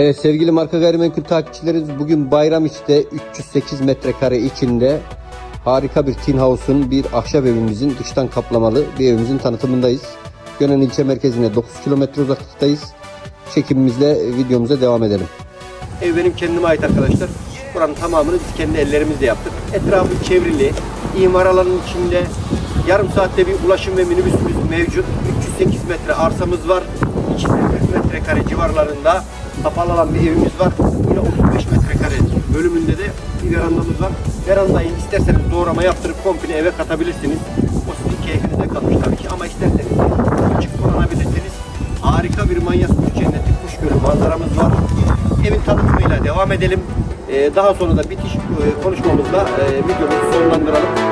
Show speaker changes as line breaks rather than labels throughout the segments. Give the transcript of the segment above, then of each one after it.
Ee, sevgili marka gayrimenkul takipçilerimiz bugün bayram işte 308 metrekare içinde harika bir tin house'un bir ahşap evimizin dıştan kaplamalı bir evimizin tanıtımındayız. Gönen ilçe merkezine 9 kilometre uzaklıktayız. Çekimimizle videomuza devam edelim. Ev benim kendime ait arkadaşlar. Buranın tamamını biz kendi ellerimizle yaptık. Etrafı çevrili, imar alanının içinde yarım saatte bir ulaşım ve minibüsümüz mevcut. 308 metre arsamız var. İçinde 40 metrekare civarlarında kapalı alan bir evimiz var. Yine 35 metrekare bölümünde de bir verandamız var. Verandayı isterseniz doğrama yaptırıp komple eve katabilirsiniz. O sizin keyfinize kalmış tabii ki ama isterseniz açık kullanabilirsiniz. Harika bir manyak kuş cenneti kuş gölü manzaramız var. Evin tanıtımıyla devam edelim. Ee, daha sonra da bitiş e, konuşmamızla e, videomuzu sonlandıralım.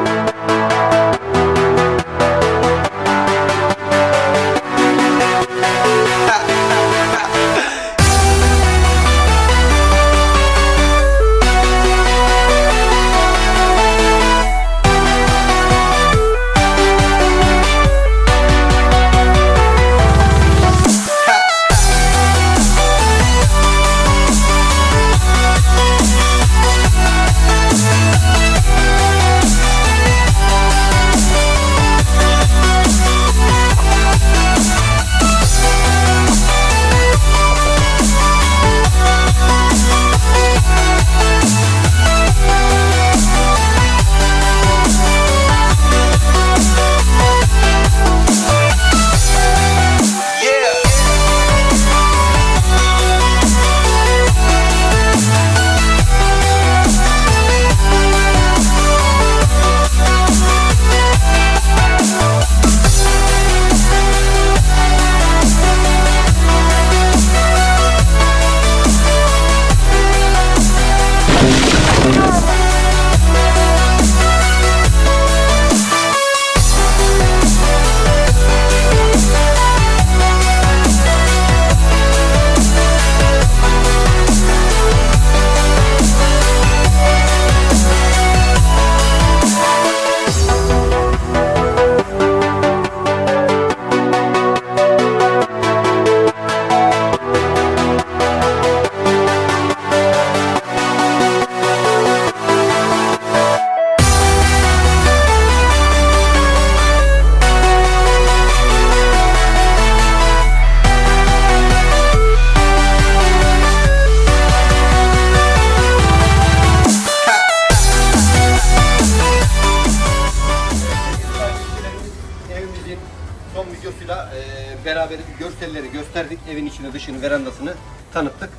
Videosuyla e, beraber görselleri gösterdik. Evin içini, dışını, verandasını tanıttık.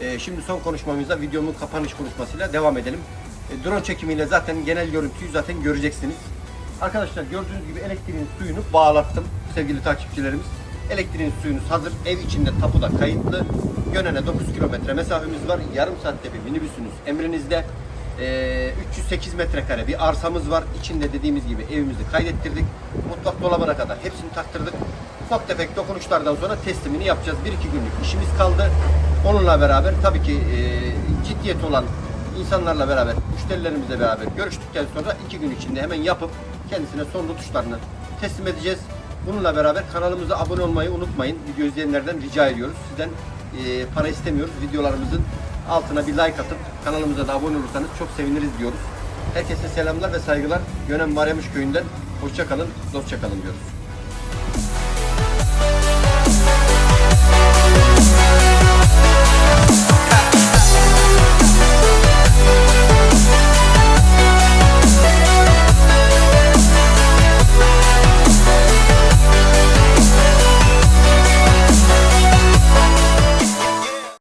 E, şimdi son konuşmamızda videomun kapanış konuşmasıyla devam edelim. E, drone çekimiyle zaten genel görüntüyü zaten göreceksiniz. Arkadaşlar gördüğünüz gibi elektriğin suyunu bağlattım sevgili takipçilerimiz. Elektriğin suyunuz hazır. Ev içinde tapuda kayıtlı. Gönen'e 9 kilometre mesafemiz var. Yarım saatte bir minibüsünüz emrinizde. Ee, 308 metrekare bir arsamız var. İçinde dediğimiz gibi evimizi kaydettirdik. Mutfak dolabına kadar hepsini taktırdık. Ufak tefek dokunuşlardan sonra teslimini yapacağız. 1-2 günlük işimiz kaldı. Onunla beraber tabii ki e, ciddiyet olan insanlarla beraber, müşterilerimizle beraber görüştükten sonra 2 gün içinde hemen yapıp kendisine son tutuşlarını teslim edeceğiz. Bununla beraber kanalımıza abone olmayı unutmayın. Video izleyenlerden rica ediyoruz. Sizden e, para istemiyoruz. Videolarımızın altına bir like atıp kanalımıza da abone olursanız çok seviniriz diyoruz. Herkese selamlar ve saygılar. Gönen Maryamış köyünden hoşça kalın, dostça kalın diyoruz.